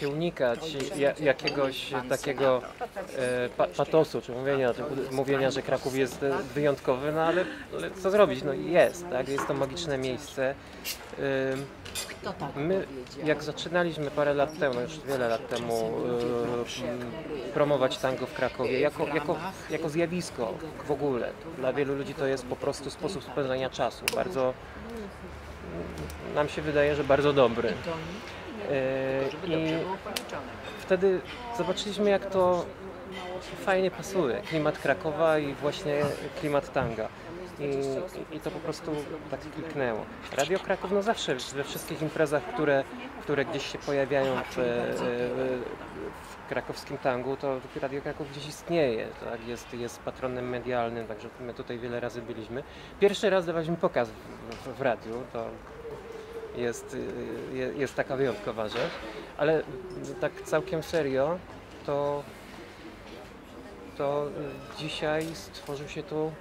się unikać ja, jakiegoś takiego e, pa, patosu, czy mówienia, mówienia, że Kraków jest wyjątkowy, no ale, ale co zrobić, no jest, tak, jest to magiczne miejsce. Ym, My, jak zaczynaliśmy parę lat temu, już wiele lat temu, e, promować tango w Krakowie jako, jako, jako zjawisko w ogóle, dla wielu ludzi to jest po prostu sposób spędzania czasu, bardzo, nam się wydaje, że bardzo dobry. E, I wtedy zobaczyliśmy, jak to fajnie pasuje. Klimat Krakowa i właśnie klimat tanga. I, I, to po prostu tak kliknęło. Radio Kraków no zawsze we wszystkich imprezach, które, które gdzieś się pojawiają w, w, w krakowskim tangu, to Radio Kraków gdzieś istnieje, tak? jest, jest patronem medialnym, także my tutaj wiele razy byliśmy. Pierwszy raz dawaliśmy pokaz w, w, w radiu, to jest, jest taka wyjątkowa rzecz, ale tak całkiem serio, to, to dzisiaj stworzył się tu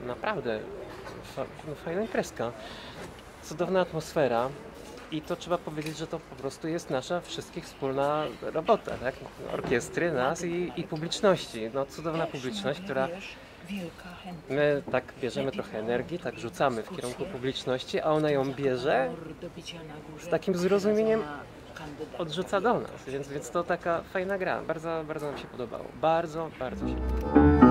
naprawdę no, fajna kreska, cudowna atmosfera i to trzeba powiedzieć, że to po prostu jest nasza wszystkich wspólna robota, tak? Orkiestry, nas i, i publiczności. No cudowna publiczność, która My tak bierzemy trochę energii, tak rzucamy w kierunku publiczności, a ona ją bierze z takim zrozumieniem odrzuca do nas, więc, więc to taka fajna gra. Bardzo, bardzo nam się podobało. Bardzo, bardzo się podobało.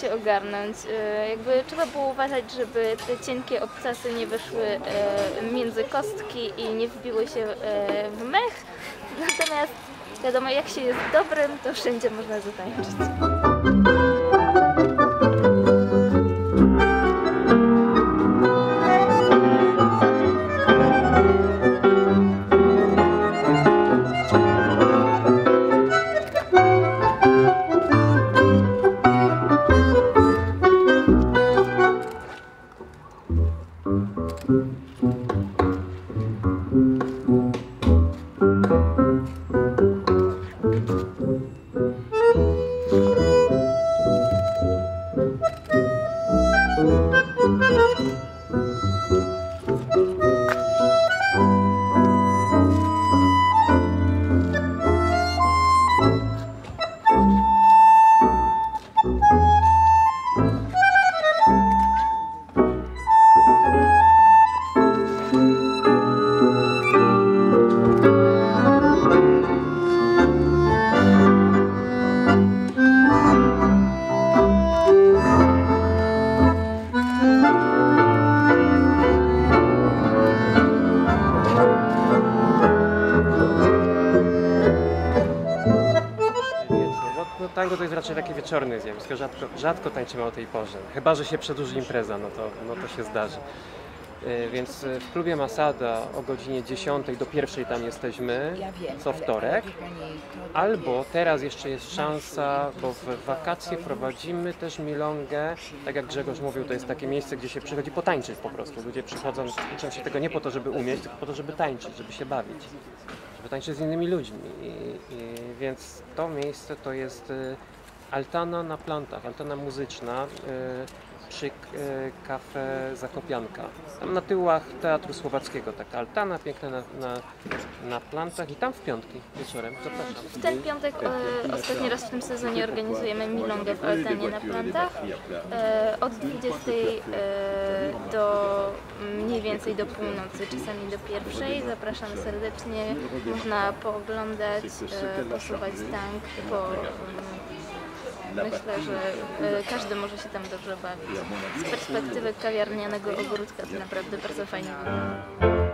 Się ogarnąć. E, jakby trzeba było uważać, żeby te cienkie obcasy nie weszły e, między kostki i nie wbiły się e, w mech. Natomiast wiadomo, jak się jest dobrym, to wszędzie można zatańczyć. Raczej takie wieczorne zjawisko, rzadko, rzadko tańczymy o tej porze. Chyba, że się przedłuży impreza, no to, no to się zdarzy. E, więc e, w klubie Masada o godzinie 10 do pierwszej tam jesteśmy, co wtorek. Albo teraz jeszcze jest szansa, bo w wakacje prowadzimy też milongę. Tak jak Grzegorz mówił, to jest takie miejsce, gdzie się przychodzi potańczyć po prostu. Ludzie przychodzą, uczą się tego nie po to, żeby umieć, tylko po to, żeby tańczyć, żeby się bawić żeby tańczyć z innymi ludźmi. I, i, więc to miejsce to jest y, altana na plantach, altana muzyczna y, przy y, kafe Zakopianka. Tam na tyłach Teatru Słowackiego taka altana piękna na, na, na plantach i tam w piątki wieczorem. Zapraszam. W ten piątek e, ostatni raz w tym sezonie organizujemy milongę w altanie na plantach. E, od 20 e, do mniej więcej do północy, czasami do pierwszej. Zapraszamy serdecznie. Można pooglądać, e, posuwać tank, po, Myślę, że e, każdy może się tam dobrze bawić. Z perspektywy kawiarnianego ogródka to naprawdę bardzo fajnie wygląda.